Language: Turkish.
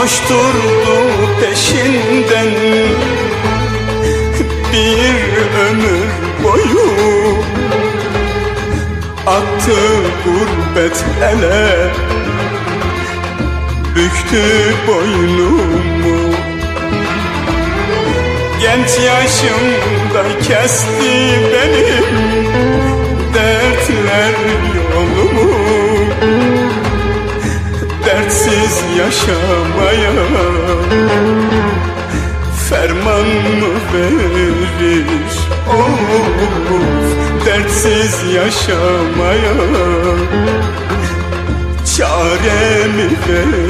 Koşturdu peşinden. Bir ömür boyu Attı gurbet ele. Büktü boynumu. Genç yaşımda kesti benim Dertler yolumu yaşamaya Ferman mı verir? Of Dertsiz yaşamaya Çare mi verir